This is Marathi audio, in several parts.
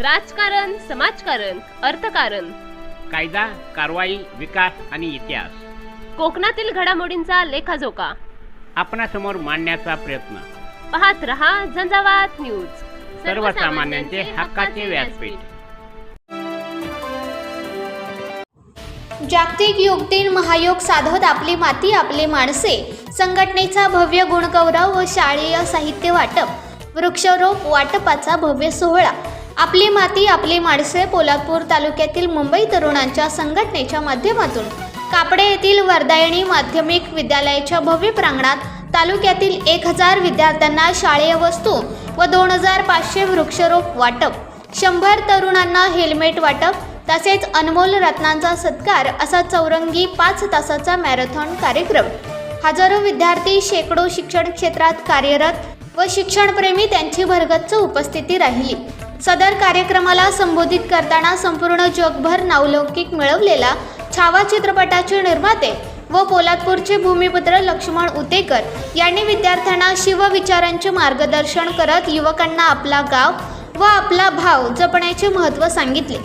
राजकारण समाजकारण अर्थकारण. कायदा कारवाई विकास आणि इतिहास. कोकणातील घडामोडींचा लेखाजोखा. आपणासमोर मांडण्याचा प्रयत्न. पाहत रहा झंझावात न्यूज. सर्वसामान्यांचे हक्काचे व्यासपीठ. जागतिक योग दिन महायोग साधत आपली माती आपली माणसे. संघटनेचा भव्य गुणगौरव व शाळेय साहित्य वाटप. वृक्षारोप वाटपाचा भव्य सोहळा. आपली माती आपली माणसे पोलादपूर तालुक्यातील मुंबई तरुणांच्या संघटनेच्या माध्यमातून. कापडे येथील वर्दायणी माध्यमिक विद्यालयाच्या भव्य प्रांगणात तालुक्यातील एक हजार विद्यार्थ्यांना शाळेय वस्तू व दोन हजार पाचशे वृक्षारोप वाटप. शंभर तरुणांना हेल्मेट वाटप तसेच अनमोल रत्नांचा सत्कार असा चौरंगी पाच तासाचा मॅरेथॉन कार्यक्रम. हजारो विद्यार्थी शेकडो शिक्षण क्षेत्रात कार्यरत व शिक्षणप्रेमी त्यांची भरगच्च उपस्थिती राहिली. सदर कार्यक्रमाला संबोधित करताना संपूर्ण जगभर नावलौकिक मिळवलेला छावा चित्रपटाचे निर्माते व पोलादपूरचे भूमिपुत्र लक्ष्मण उतेकर यांनी विद्यार्थ्यांना शिवविचारांचे मार्गदर्शन करत युवकांना आपला गाव व आपला भाव जपण्याचे महत्त्व सांगितले.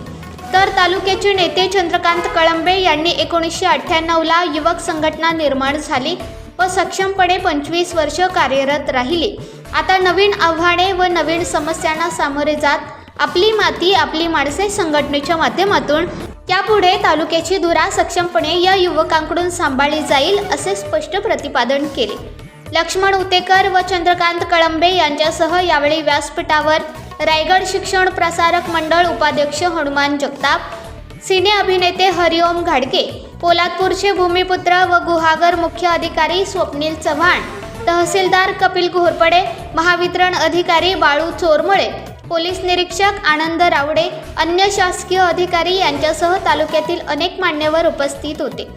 तर तालुक्याचे नेते चंद्रकांत कळंबे यांनी एकोणीसशे अठ्ठ्याण्णवला युवक संघटना निर्माण झाली व सक्षमपणे पंचवीस वर्ष कार्यरत राहिली. आता नवीन आव्हाने व नवीन समस्यांना सामोरे जात आपली माती आपली माणसे संघटनेच्या माध्यमातून. त्यापुढे तालुक्याची धुरा सक्षमपणे या युवकांकडून सांभाळली जाईल असे स्पष्ट प्रतिपादन केले. लक्ष्मण उतेकर व चंद्रकांत कळंबे यांच्यासह यावेळी व्यासपीठावर रायगड शिक्षण प्रसारक मंडळ उपाध्यक्ष हनुमान जगताप सिने अभिनेते हरिओम घाडगे पोलादपूरचे भूमिपुत्र व गुहागर मुख्य अधिकारी स्वप्नील चव्हाण तहसीलदार कपिल घोरपडे महावितरण अधिकारी बाळू चोरमळे पोलीस निरीक्षक आनंद रावडे अन्य शासकीय अधिकारी यांच्यासह तालुक्यातील अनेक मान्यवर उपस्थित होते.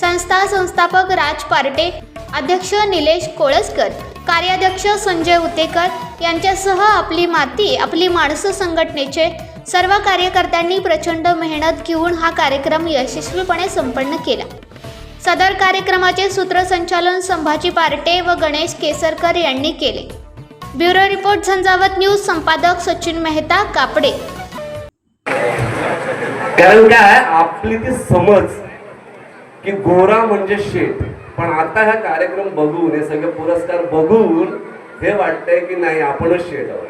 संस्था संस्थापक राज पार्टे अध्यक्ष निलेश कोळसकर कार्याध्यक्ष संजय उतेकर यांच्यासह आपली माती आपली माणसं संघटनेचे सर्व कार्यकर्त्यांनी प्रचंड मेहनत घेऊन हा कार्यक्रम यशस्वीपणे संपन्न केला. सदर कार्यक्रमाचे सूत्रसंचालन संभाजी पार्टे व गणेश केसरकर यांनी केले. ब्युरो रिपोर्ट झंझावत न्यूज संपादक सचिन मेहता कापडे. कारण काय? आपली ती समज की गोरा म्हणजे शेठ. पण आता हा कार्यक्रम बघून हे सगळे पुरस्कार बघून हे वाटतंय की नाही आपणच शेठ आहोत.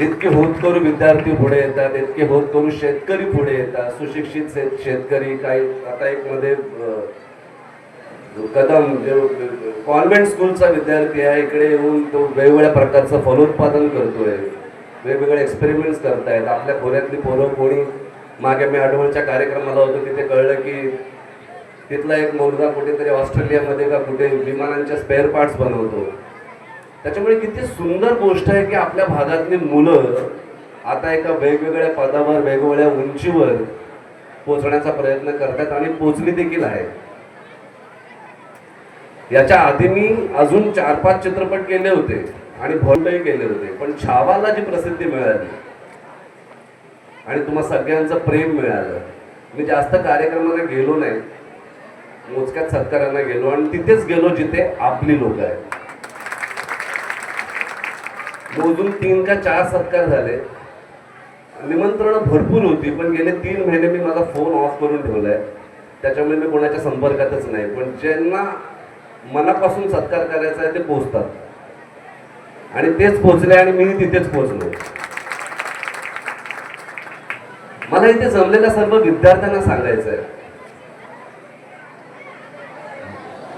इतके होतकरू विद्यार्थी पुढे येतात इतके होतकरू शेतकरी पुढे येतात सुशिक्षित शेत- शेतकरी काही आता एक मध्ये कदम जे कॉन्व्हेंट स्कूलचा विद्यार्थी आहे इकडे येऊन तो वेगवेगळ्या प्रकारचं फलोत्पादन करतोय. वेगवेगळे एक्सपेरिमेंट्स करतायत. आपल्या खोऱ्यातली पोरं कोणी मागे मी आठवणच्या कार्यक्रमाला होतो तिथे कळलं की तिथला एक मुलगा कुठेतरी ऑस्ट्रेलियामध्ये का कुठे विमानांच्या स्पेअर पार्ट्स बनवतो. त्याच्यामुळे किती सुंदर गोष्ट आहे की आपल्या भागातली मुलं आता एका वेगवेगळ्या पदावर वेगवेगळ्या उंचीवर पोचण्याचा प्रयत्न करतात आणि पोचली देखील आहे याच्या आधी मी अजून चार पाच चित्रपट केले होते आणि भोंडही केले होते पण छावाला जी प्रसिद्धी मिळाली आणि तुम्हा सगळ्यांचं प्रेम मिळालं मी जास्त कार्यक्रमाला गेलो नाही मोजक्यात सत्कारांना गेलो आणि तिथेच गेलो जिथे आपली लोक आहेत. मोजून तीन का चार सत्कार झाले. निमंत्रण भरपूर होती पण गेले तीन महिने मी माझा फोन ऑफ करून ठेवलाय. त्याच्यामुळे मी कोणाच्या संपर्कातच नाही. पण ज्यांना मनापासून सत्कार करायचा आहे ते पोचतात आणि तेच पोचले आणि मी तिथेच पोचलो मला इथे जमलेल्या सर्व विद्यार्थ्यांना सांगायचं आहे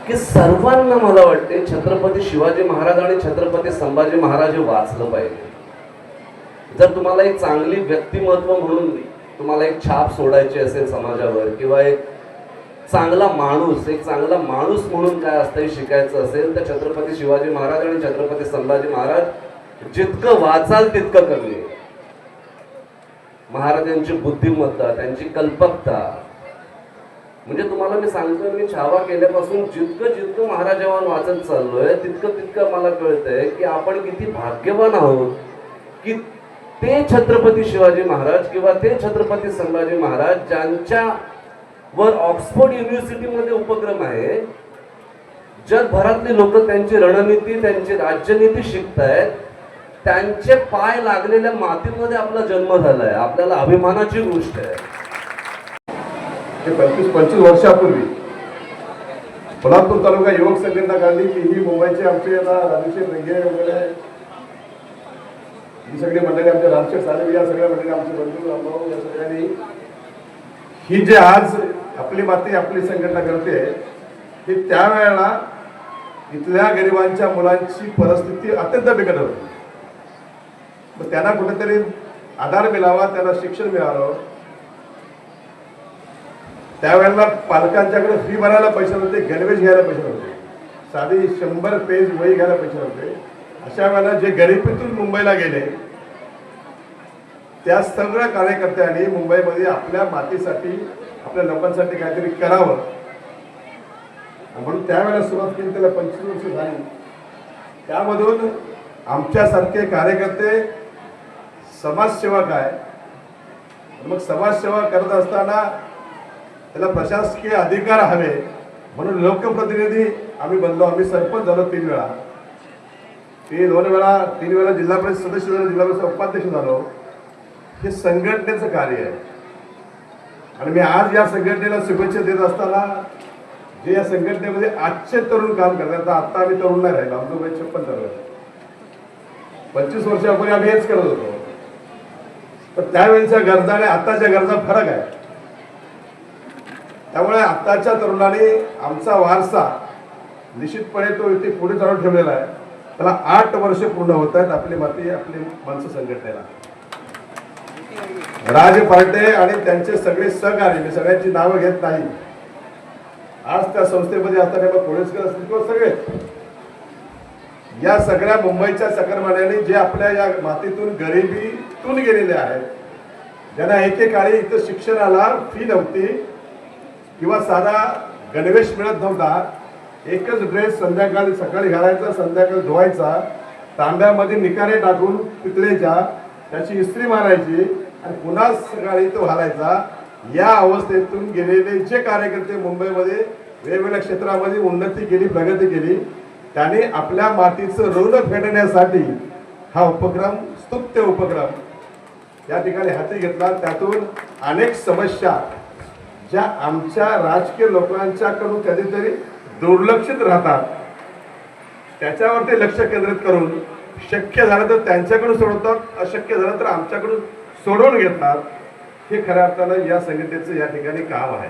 की सर्वांना मला वाटते छत्रपती शिवाजी महाराज आणि छत्रपती संभाजी महाराज हे वाचलं पाहिजे. जर तुम्हाला एक चांगली व्यक्तिमत्व म्हणून तुम्हाला एक छाप सोडायची असेल समाजावर किंवा एक चांगला माणूस एक चांगला माणूस म्हणून काय असतं हे शिकायचं असेल तर छत्रपती शिवाजी महाराज आणि छत्रपती संभाजी महाराज जितकं वाचाल तितकं कमी महाराजांची बुद्धिमत्ता त्यांची कल्पकता म्हणजे तुम्हाला मी सांगतोय मी छावा केल्यापासून जितकं जितकं महाराजावान वाचत चाललोय तितकं तितकं मला कळतंय की आपण किती भाग्यवान आहोत की ते छत्रपती शिवाजी महाराज किंवा ते छत्रपती संभाजी महाराज ज्यांच्या वर ऑक्सफोर्ड युनिव्हर्सिटीमध्ये उपक्रम आहे. जगभरातली लोक त्यांची रणनीती त्यांची राज्यनीती शिकतायत. त्यांचे पाय लागलेल्या मातीमध्ये आपला जन्म झालाय. आपल्याला अभिमानाची गोष्ट आहे. हे पंचवीस पंचवीस वर्षापूर्वी. कोल्हापूर तालुका युवक संघटना काढली की ही मुंबईचे आमचे आता राजेश्वर रंगे वगैरे. ही सगळी मंडळी आमच्या रामशेठ साहेब या सगळ्या मंडळी आमचे बंधू रामभाऊ या सगळ्यांनी ही जे आज आपली माती आपली संघटना करते हे त्यावेळेला इथल्या गरिबांच्या मुलांची परिस्थिती अत्यंत बिकट होती. मग त्यांना कुठेतरी आधार मिळावा त्यांना शिक्षण मिळावं त्यावेळेला पालकांच्याकडे फी भरायला पैसे नव्हते गणवेश घ्यायला पैसे नव्हते. साधी शंभर पेज वही घ्यायला पैसे नव्हते. अशा वेळेला जे गरिबीतून मुंबईला गेले त्या सगळ्या कार्यकर्त्यांनी मुंबईमध्ये आपल्या मातीसाठी आपल्या लोकांसाठी काहीतरी करावं. म्हणून त्यावेळेला सुरुवात केली त्याला पंचवीस वर्ष झाली. त्यामधून आमच्यासारखे कार्यकर्ते समाजसेवा काय मग समाजसेवा करत असताना त्याला प्रशासकीय अधिकार हवे म्हणून लोकप्रतिनिधी आम्ही बनलो. आम्ही सरपंच झालो तीन वेळा. ते दोन वेळा तीन वेळा जिल्हा परिषद सदस्य झालो जिल्हा परिषद उपाध्यक्ष झालो. हे संघटनेचं कार्य आहे. आणि मी आज या संघटनेला शुभेच्छा देत असताना जे या संघटनेमध्ये आजचे तरुण काम करतात आता आम्ही तरुण नाही राहिलो. आमचं वय छप्पन चालू आहे पंचवीस वर्षापूर्वी आम्ही हेच करत होतो. पण त्यावेळेच्या गरजा आणि आताच्या गरजा फरक आहे. त्यामुळे आताच्या तरुणांनी आमचा वारसा निश्चितपणे तो इथे पुढे चालू ठेवलेला आहे. त्याला आठ वर्ष पूर्ण होत आहेत आपली माती आपली माणसं संघटनेला. राज पार्टे आणि त्यांचे सगळे सहकारी मी सगळ्यांची नावं घेत नाही. आज त्या संस्थेमध्ये असताना मग कोळेसकर असतील किंवा सगळे. या सगळ्या मुंबईच्या सकरमान्यांनी जे आपल्या या मातीतून गरिबीतून गेलेले आहेत ज्यांना एकेकाळी इथं शिक्षणाला फी नव्हती किंवा साधा गणवेश मिळत नव्हता. एकच ड्रेस संध्याकाळी सकाळी घालायचा संध्याकाळी धुवायचा तांब्यामध्ये निकारे टाकून पितळेच्या त्याची इस्त्री मारायची आणि पुन्हा सकाळी तो घालायचा. या अवस्थेतून गेलेले जे कार्यकर्ते मुंबईमध्ये वेगवेगळ्या क्षेत्रामध्ये उन्नती केली प्रगती केली त्याने आपल्या मातीचं ऋण फेडण्यासाठी हा उपक्रम स्तुत्य उपक्रम या ठिकाणी हाती घेतला. त्यातून अनेक समस्या ज्या आमच्या राजकीय लोकांच्याकडून कधीतरी दुर्लक्षित राहतात त्याच्यावरती लक्ष केंद्रित करून शक्य झालं तर त्यांच्याकडून सोडवतात अशक्य झालं तर आमच्याकडून सोडवून घेतात. हे खऱ्या अर्थानं या संघटनेचं या ठिकाणी काम आहे.